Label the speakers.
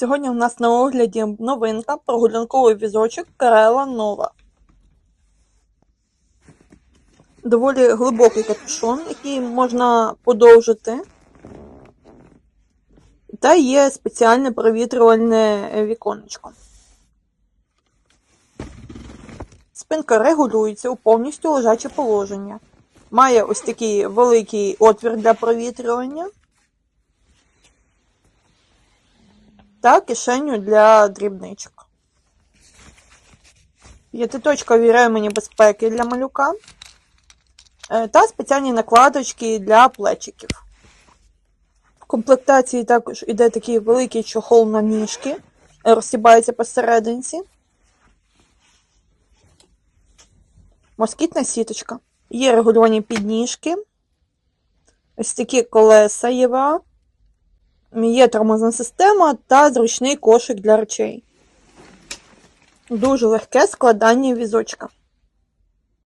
Speaker 1: Сьогодні у нас на огляді новинка прогулянковий візочок Карела Нова. Доволі глибокий капюшон, який можна подовжити. Та є спеціальне провітрювальне віконечко. Спинка регулюється у повністю лежаче положення. Має ось такий великий отвір для провітрювання. Та кишеню для дрібничок. П'ятиточкові ремені безпеки для малюка е, та спеціальні накладочки для плечиків. В комплектації також йде такий великий чохол на ніжки, е, розсібається посерединці. Москітна сіточка. Є регульовані підніжки. Ось такі колеса ЄВА. Є тормозна система та зручний кошик для речей. Дуже легке складання візочка.